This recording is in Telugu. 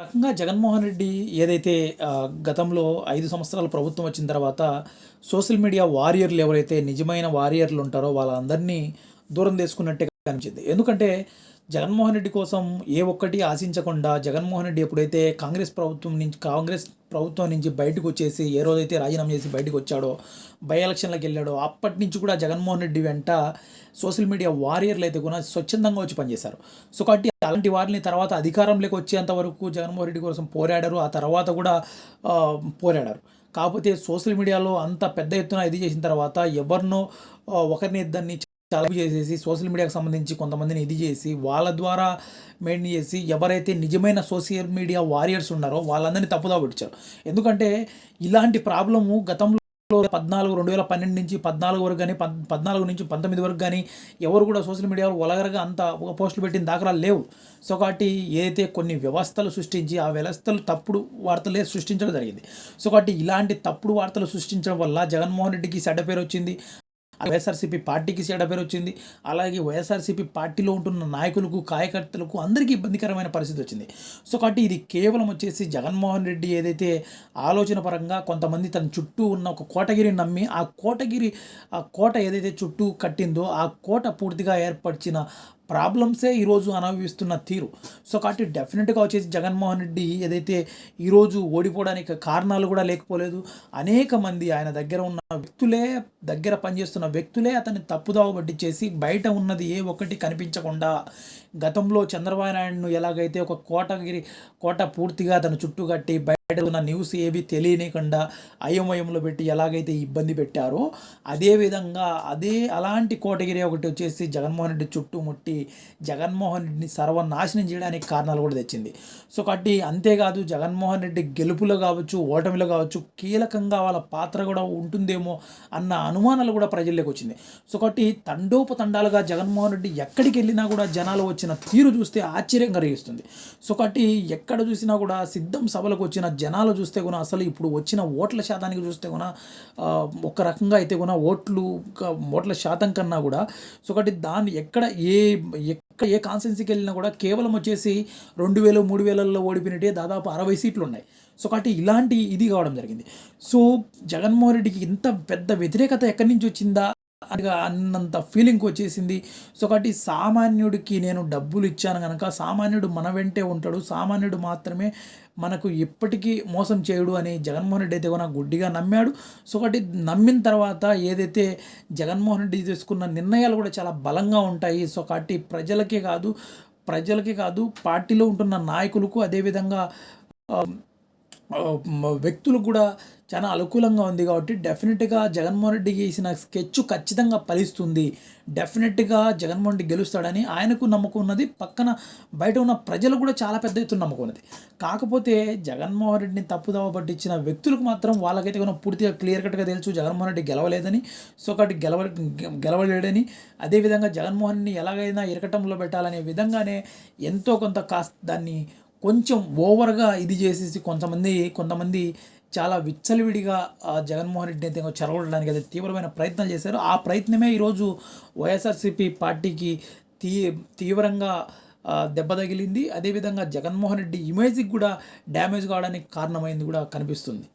రకంగా జగన్మోహన్ రెడ్డి ఏదైతే గతంలో ఐదు సంవత్సరాల ప్రభుత్వం వచ్చిన తర్వాత సోషల్ మీడియా వారియర్లు ఎవరైతే నిజమైన వారియర్లు ఉంటారో వాళ్ళందరినీ దూరం చేసుకున్నట్టే కనిపించింది. ఎందుకంటే జగన్మోహన్ రెడ్డి కోసం ఏ ఒక్కటి ఆశించకుండా జగన్మోహన్ రెడ్డి ఎప్పుడైతే కాంగ్రెస్ ప్రభుత్వం నుంచి కాంగ్రెస్ ప్రభుత్వం నుంచి బయటకు వచ్చేసి ఏ రోజైతే రాజీనామా చేసి బయటకు వచ్చాడో బై ఎలక్షన్లకు వెళ్ళాడో అప్పటి నుంచి కూడా జగన్మోహన్ రెడ్డి వెంట సోషల్ మీడియా వారియర్లు అయితే కూడా స్వచ్ఛందంగా వచ్చి పనిచేశారు. సో కాబట్టి అలాంటి వారిని తర్వాత అధికారంలోకి వచ్చేంత వరకు జగన్మోహన్ రెడ్డి కోసం పోరాడారు ఆ తర్వాత కూడా పోరాడారు. కాకపోతే సోషల్ మీడియాలో అంత పెద్ద ఎత్తున ఇది చేసిన తర్వాత ఎవరినో ఒకరిని ఇద్దరిని చాలా చేసేసి సోషల్ మీడియాకి సంబంధించి కొంతమందిని ఇది చేసి వాళ్ళ ద్వారా మెయింటైన్ చేసి ఎవరైతే నిజమైన సోషల్ మీడియా వారియర్స్ ఉన్నారో వాళ్ళందరినీ తప్పుదా పెట్టారు ఎందుకంటే ఇలాంటి ప్రాబ్లము గతంలో పద్నాలుగు రెండు వేల పన్నెండు నుంచి పద్నాలుగు వరకు కానీ పద్ పద్నాలుగు నుంచి పంతొమ్మిది వరకు కానీ ఎవరు కూడా సోషల్ మీడియాలో ఒలగరగా అంత పోస్టులు పెట్టిన దాఖలాలు లేవు. సో కాబట్టి ఏదైతే కొన్ని వ్యవస్థలు సృష్టించి ఆ వ్యవస్థలు తప్పుడు వార్తలే సృష్టించడం జరిగింది. సో కాబట్టి ఇలాంటి తప్పుడు వార్తలు సృష్టించడం వల్ల జగన్మోహన్ రెడ్డికి చెడ్డ పేరు వచ్చింది. వైఎస్ఆర్సీపీ పార్టీకి చెడ్డ పేరు వచ్చింది అలాగే వైఎస్ఆర్సీపీ పార్టీలో ఉంటున్న నాయకులకు కార్యకర్తలకు అందరికీ ఇబ్బందికరమైన పరిస్థితి వచ్చింది. సో కాబట్టి ఇది కేవలం వచ్చేసి జగన్మోహన్ రెడ్డి ఏదైతే ఆలోచన పరంగా కొంతమంది తన చుట్టూ ఉన్న ఒక కోటగిరిని నమ్మి ఆ కోటగిరి ఆ కోట ఏదైతే చుట్టూ కట్టిందో ఆ కోట పూర్తిగా ఏర్పరిచిన ప్రాబ్లమ్సే ఈరోజు అనుభవిస్తున్న తీరు. సో కాబట్టి డెఫినెట్గా వచ్చేసి జగన్మోహన్ రెడ్డి ఏదైతే ఈరోజు ఓడిపోవడానికి కారణాలు కూడా లేకపోలేదు. అనేక మంది ఆయన దగ్గర ఉన్న వ్యక్తులే దగ్గర పనిచేస్తున్న వ్యక్తులే అతన్ని తప్పుదావ పట్టించేసి బయట ఉన్నది ఏ ఒక్కటి కనిపించకుండా గతంలో చంద్రబాబు నాయుడును ఎలాగైతే ఒక కోటగిరి కోట పూర్తిగా తన చుట్టూ కట్టి బయట ఉన్న న్యూస్ ఏవి తెలియనికుండా అయోమయంలో పెట్టి ఎలాగైతే ఇబ్బంది పెట్టారో అదేవిధంగా అదే అలాంటి కోటగిరి ఒకటి వచ్చేసి జగన్మోహన్ రెడ్డి చుట్టూ ముట్టి జగన్మోహన్ రెడ్డిని సర్వనాశనం చేయడానికి కారణాలు కూడా తెచ్చింది. సో కాబట్టి అంతేకాదు జగన్మోహన్ రెడ్డి గెలుపులో కావచ్చు ఓటమిలో కావచ్చు కీలకంగా వాళ్ళ పాత్ర కూడా ఉంటుందేమో అన్న అనుమానాలు కూడా ప్రజల్లోకి వచ్చింది. సో కాబట్టి తండోపతండాలుగా జగన్మోహన్ రెడ్డి ఎక్కడికి వెళ్ళినా కూడా జనాలు వచ్చిన తీరు చూస్తే ఆశ్చర్యం కలిగిస్తుంది. సో కాబట్టి ఎక్కడ చూసినా కూడా సిద్ధం సభలకు వచ్చిన జనాలు చూస్తే కూడా అసలు ఇప్పుడు వచ్చిన ఓట్ల శాతానికి చూస్తే కూడా ఒక రకంగా అయితే కూడా ఓట్లు ఓట్ల శాతం కన్నా కూడా సో కాబట్టి దాన్ని ఎక్కడ ఏ ఎక్కడ ఏ కాన్స్టెన్సీకి వెళ్ళినా కూడా కేవలం వచ్చేసి రెండు వేలు మూడు వేలల్లో ఓడిపోయినట్టే దాదాపు అరవై సీట్లు ఉన్నాయి. సో కాబట్టి ఇలాంటి ఇది కావడం జరిగింది. సో జగన్మోహన్ రెడ్డికి ఇంత పెద్ద వ్యతిరేకత ఎక్కడి నుంచి వచ్చిందా? అన్నంత ఫీలింగ్ వచ్చేసింది. సో కాబట్టి సామాన్యుడికి నేను డబ్బులు ఇచ్చాను కనుక సామాన్యుడు మన వెంటే ఉంటాడు. సామాన్యుడు మాత్రమే మనకు ఎప్పటికీ మోసం చేయడు అని జగన్మోహన్ రెడ్డి అయితే కూడా గుడ్డిగా నమ్మాడు. సో ఒకటి నమ్మిన తర్వాత ఏదైతే జగన్మోహన్ రెడ్డి తీసుకున్న నిర్ణయాలు కూడా చాలా బలంగా ఉంటాయి. సో కాబట్టి ప్రజలకే కాదు ప్రజలకే కాదు పార్టీలో ఉంటున్న నాయకులకు అదేవిధంగా వ్యక్తులకు కూడా చాలా అనుకూలంగా ఉంది కాబట్టి డెఫినెట్గా జగన్మోహన్ రెడ్డి గీసిన స్కెచ్ ఖచ్చితంగా ఫలిస్తుంది. డెఫినెట్గా జగన్మోహన్ రెడ్డి గెలుస్తాడని ఆయనకు నమ్మకం ఉన్నది. పక్కన బయట ఉన్న ప్రజలు కూడా చాలా పెద్ద ఎత్తున నమ్మకం ఉన్నది. కాకపోతే జగన్మోహన్ రెడ్డిని తప్పుదవ పట్టించిన వ్యక్తులకు మాత్రం వాళ్ళకైతే కూడా పూర్తిగా క్లియర్ కట్గా తెలుసు జగన్మోహన్ రెడ్డి గెలవలేదని సో కాబట్టి గెలవ గెలవలేడని. అదేవిధంగా జగన్మోహన్ని ఎలాగైనా ఇరకటంలో పెట్టాలనే విధంగానే ఎంతో కొంత కాస్త దాన్ని కొంచెం ఓవర్గా ఇది చేసేసి కొంతమంది కొంతమంది చాలా విచ్చలవిడిగా జగన్మోహన్ రెడ్డి అయితే చెరగొట్టడానికి అయితే తీవ్రమైన ప్రయత్నాలు చేశారు. ఆ ప్రయత్నమే ఈరోజు వైఎస్ఆర్సీపీ పార్టీకి తీ తీవ్రంగా దెబ్బ తగిలింది. అదేవిధంగా జగన్మోహన్ రెడ్డి ఇమేజ్కి కూడా డ్యామేజ్ కావడానికి కారణమైంది కూడా కనిపిస్తుంది.